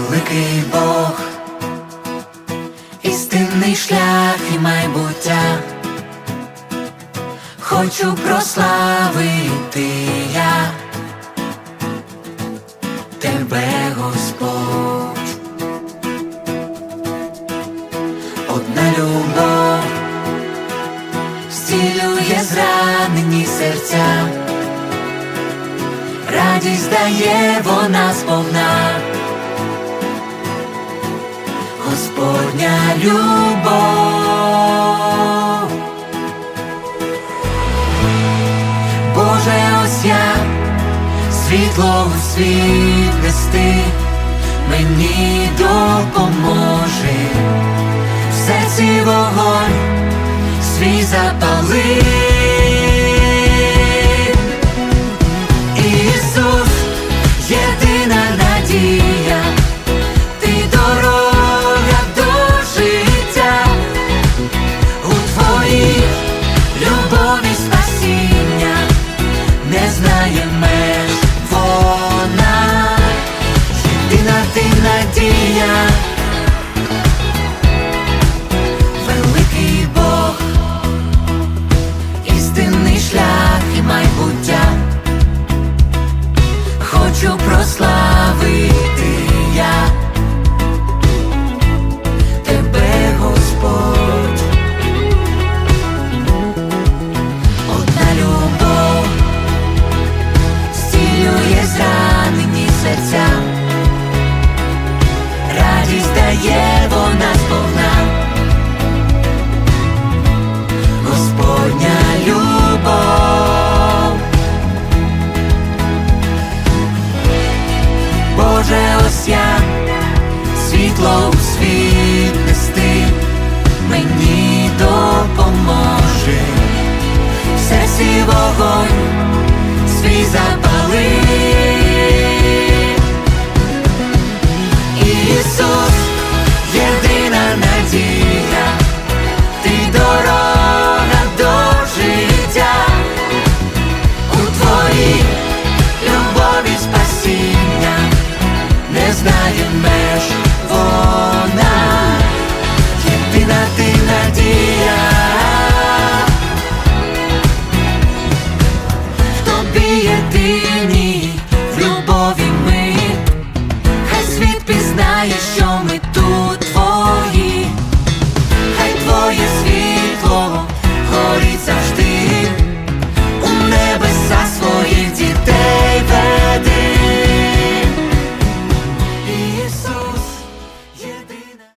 великий Бог, істинний шлях і майбуття. Хочу прославити я тебе, Господь, одна любов зцілює зранені серця, радість дає вона сповна, Господня любов. Боже, ось я світло у світ вести, мені допоможе, в серці вогонь надія, великий Бог, істинний шлях і майбуття. Хочу прославити Боже, ось я. Світло у світ нести, мені допоможе, в серці вогонь свій запал.